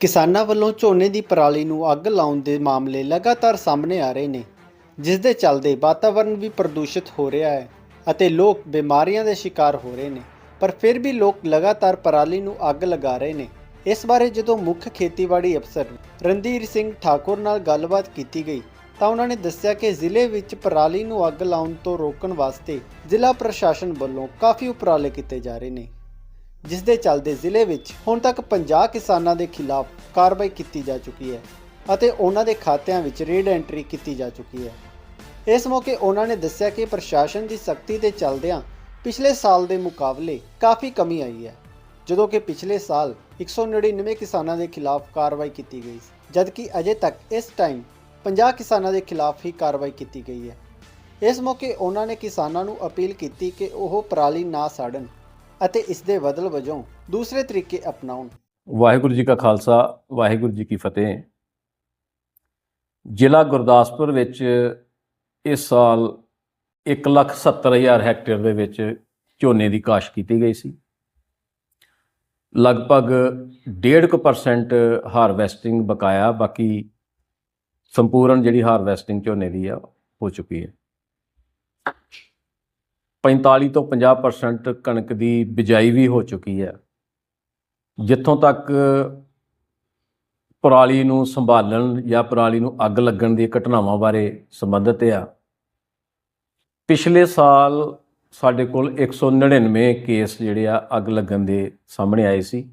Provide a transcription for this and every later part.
ਕਿਸਾਨਾਂ ਵੱਲੋਂ ਝੋਨੇ ਦੀ ਪਰਾਲੀ ਨੂੰ ਅੱਗ ਲਾਉਣ ਦੇ ਮਾਮਲੇ ਲਗਾਤਾਰ ਸਾਹਮਣੇ ਆ ਰਹੇ ਨੇ, ਜਿਸ ਦੇ ਚੱਲਦੇ ਵਾਤਾਵਰਣ ਵੀ ਪ੍ਰਦੂਸ਼ਿਤ ਹੋ ਰਿਹਾ ਹੈ ਅਤੇ ਲੋਕ ਬਿਮਾਰੀਆਂ ਦੇ ਸ਼ਿਕਾਰ ਹੋ ਰਹੇ ਨੇ, ਪਰ ਫਿਰ ਵੀ ਲੋਕ ਲਗਾਤਾਰ ਪਰਾਲੀ ਨੂੰ ਅੱਗ ਲਗਾ ਰਹੇ ਨੇ। ਇਸ ਬਾਰੇ ਜਦੋਂ ਮੁੱਖ ਖੇਤੀਬਾੜੀ ਅਫਸਰ ਰਣਧੀਰ ਸਿੰਘ ਠਾਕੁਰ ਨਾਲ ਗੱਲਬਾਤ ਕੀਤੀ ਗਈ, ਤਾਂ ਉਹਨਾਂ ਨੇ ਦੱਸਿਆ ਕਿ ਜ਼ਿਲ੍ਹੇ ਵਿੱਚ ਪਰਾਲੀ ਨੂੰ ਅੱਗ ਲਾਉਣ ਤੋਂ ਰੋਕਣ ਵਾਸਤੇ ਜ਼ਿਲ੍ਹਾ ਪ੍ਰਸ਼ਾਸਨ ਵੱਲੋਂ ਕਾਫੀ ਉਪਰਾਲੇ ਕੀਤੇ ਜਾ ਰਹੇ ਨੇ। ਜਿਸ ਦੇ ਚੱਲਦੇ ਜ਼ਿਲ੍ਹੇ ਵਿੱਚ ਹੁਣ ਤੱਕ 50 ਕਿਸਾਨਾਂ ਦੇ ਖਿਲਾਫ ਕਾਰਵਾਈ ਕੀਤੀ ਜਾ ਚੁੱਕੀ ਹੈ ਅਤੇ ਉਹਨਾਂ ਦੇ ਖਾਤਿਆਂ ਵਿੱਚ ਰੇਡ ਐਂਟਰੀ ਕੀਤੀ ਜਾ ਚੁੱਕੀ ਹੈ। ਇਸ ਮੌਕੇ ਉਹਨਾਂ ਨੇ ਦੱਸਿਆ ਕਿ ਪ੍ਰਸ਼ਾਸਨ ਦੀ ਸਖਤੀ ਦੇ ਚੱਲਦਿਆਂ ਪਿਛਲੇ ਸਾਲ ਦੇ ਮੁਕਾਬਲੇ ਕਾਫੀ ਕਮੀ ਆਈ ਹੈ, ਜਦੋਂ ਕਿ ਪਿਛਲੇ ਸਾਲ 199 ਕਿਸਾਨਾਂ ਦੇ ਖਿਲਾਫ ਕਾਰਵਾਈ ਕੀਤੀ ਗਈ ਸੀ, ਜਦਕਿ ਅਜੇ ਤੱਕ ਇਸ ਟਾਈਮ 50 ਕਿਸਾਨਾਂ ਦੇ ਖਿਲਾਫ ਹੀ ਕਾਰਵਾਈ ਕੀਤੀ ਗਈ ਹੈ। ਇਸ ਮੌਕੇ ਉਹਨਾਂ ਨੇ ਕਿਸਾਨਾਂ ਨੂੰ ਅਪੀਲ ਕੀਤੀ ਕਿ ਉਹ ਪਰਾਲੀ ਨਾ ਸਾੜਨ ਅਤੇ ਇਸ ਦੇ ਬਦਲ ਵਜੋਂ ਦੂਸਰੇ ਤਰੀਕੇ ਅਪਣਾਉਣ। ਵਾਹਿਗੁਰੂ ਜੀ ਕਾ ਖਾਲਸਾ, ਵਾਹਿਗੁਰੂ ਜੀ ਕੀ ਫਤਿਹ। ਜ਼ਿਲ੍ਹਾ ਗੁਰਦਾਸਪੁਰ ਵਿੱਚ ਇਸ ਸਾਲ 170000 ਹੈਕਟੇਅਰ ਦੇ ਵਿੱਚ ਝੋਨੇ ਦੀ ਕਾਸ਼ਤ ਕੀਤੀ ਗਈ ਸੀ। ਲਗਭਗ 1.5% ਹਾਰਵੈਸਟਿੰਗ ਬਕਾਇਆ, ਬਾਕੀ ਸੰਪੂਰਨ ਜਿਹੜੀ ਹਾਰਵੈਸਟਿੰਗ ਝੋਨੇ ਦੀ ਆ, ਹੋ ਚੁੱਕੀ ਹੈ। 45 ਤੋਂ 50% ਕਣਕ ਦੀ ਬਿਜਾਈ ਵੀ ਹੋ ਚੁੱਕੀ ਹੈ। ਜਿੱਥੋਂ ਤੱਕ ਪਰਾਲੀ ਨੂੰ ਸੰਭਾਲਣ ਜਾਂ ਪਰਾਲੀ ਨੂੰ ਅੱਗ ਲੱਗਣ ਦੀ ਘਟਨਾਵਾਂ ਬਾਰੇ ਸੰਬੰਧਿਤ ਆ, ਪਿਛਲੇ ਸਾਲ ਸਾਡੇ ਕੋਲ 199 ਕੇਸ ਜਿਹੜੇ ਆ ਅੱਗ ਲੱਗਣ ਦੇ ਸਾਹਮਣੇ ਆਏ ਸੀ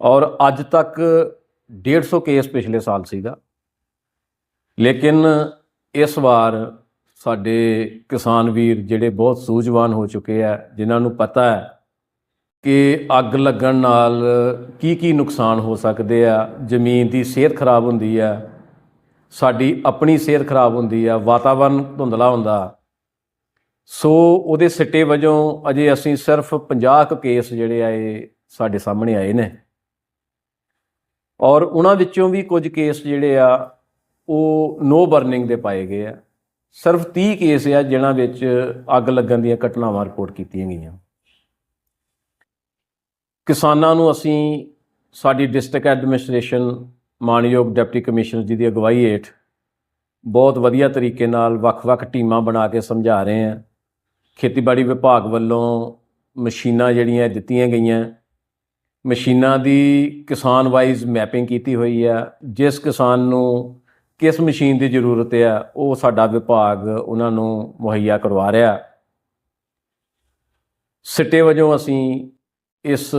ਔਰ ਅੱਜ ਤੱਕ 150 ਕੇਸ ਪਿਛਲੇ ਸਾਲ ਸੀਗਾ। ਲੇਕਿਨ ਇਸ ਵਾਰ ਸਾਡੇ ਕਿਸਾਨ ਵੀਰ ਜਿਹੜੇ ਬਹੁਤ ਸੂਝਵਾਨ ਹੋ ਚੁੱਕੇ ਆ, ਜਿਨ੍ਹਾਂ ਨੂੰ ਪਤਾ ਹੈ ਕਿ ਅੱਗ ਲੱਗਣ ਨਾਲ ਕੀ ਕੀ ਨੁਕਸਾਨ ਹੋ ਸਕਦੇ ਆ, ਜ਼ਮੀਨ ਦੀ ਸਿਹਤ ਖਰਾਬ ਹੁੰਦੀ ਆ, ਸਾਡੀ ਆਪਣੀ ਸਿਹਤ ਖਰਾਬ ਹੁੰਦੀ ਆ, ਵਾਤਾਵਰਨ ਧੁੰਦਲਾ ਹੁੰਦਾ। ਸੋ ਉਹਦੇ ਸਿੱਟੇ ਵਜੋਂ ਅਜੇ ਅਸੀਂ ਸਿਰਫ 50 ਕੁ ਕੇਸ ਜਿਹੜੇ ਆ ਸਾਡੇ ਸਾਹਮਣੇ ਆਏ ਨੇ। ਔਰ ਉਹਨਾਂ ਵਿੱਚੋਂ ਵੀ ਕੁਝ ਕੇਸ ਜਿਹੜੇ ਆ, ਉਹ ਨੋ ਬਰਨਿੰਗ ਦੇ ਪਾਏ ਗਏ ਆ। ਸਿਰਫ 30 ਕੇਸ ਆ ਜਿਨ੍ਹਾਂ ਵਿੱਚ ਅੱਗ ਲੱਗਣ ਦੀਆਂ ਘਟਨਾਵਾਂ ਰਿਪੋਰਟ ਕੀਤੀਆਂ ਗਈਆਂ। ਕਿਸਾਨਾਂ ਨੂੰ ਅਸੀਂ ਸਾਡੀ ਡਿਸਟ੍ਰਿਕਟ ਐਡਮਿਨਿਸਟ੍ਰੇਸ਼ਨ ਮਾਨਯੋਗ ਡਿਪਟੀ ਕਮਿਸ਼ਨਰ ਜੀ ਦੀ ਅਗਵਾਈ ਹੇਠ ਬਹੁਤ ਵਧੀਆ ਤਰੀਕੇ ਨਾਲ ਵੱਖ-ਵੱਖ ਟੀਮਾਂ ਬਣਾ ਕੇ ਸਮਝਾ ਰਹੇ ਹਾਂ। ਖੇਤੀਬਾੜੀ ਵਿਭਾਗ ਵੱਲੋਂ ਮਸ਼ੀਨਾਂ ਜਿਹੜੀਆਂ ਦਿੱਤੀਆਂ ਗਈਆਂ, ਮਸ਼ੀਨਾਂ ਦੀ ਕਿਸਾਨ ਵਾਈਜ਼ ਮੈਪਿੰਗ ਕੀਤੀ ਹੋਈ ਆ। ਜਿਸ ਕਿਸਾਨ ਨੂੰ ਕਿਸ ਮਸ਼ੀਨ ਦੀ ਜ਼ਰੂਰਤ ਹੈ ਉਹ ਸਾਡਾ ਵਿਭਾਗ ਉਹਨਾਂ ਨੂੰ ਮੁਹੱਈਆ ਕਰਵਾ ਰਿਹਾ। ਸਿੱਟੇ ਵਜੋਂ ਅਸੀਂ ਇਸ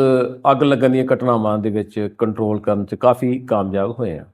ਅੱਗ ਲੱਗਣ ਦੀਆਂ ਘਟਨਾਵਾਂ ਦੇ ਵਿੱਚ ਕੰਟਰੋਲ ਕਰਨ 'ਚ ਕਾਫੀ ਕਾਮਯਾਬ ਹੋਏ ਹਾਂ।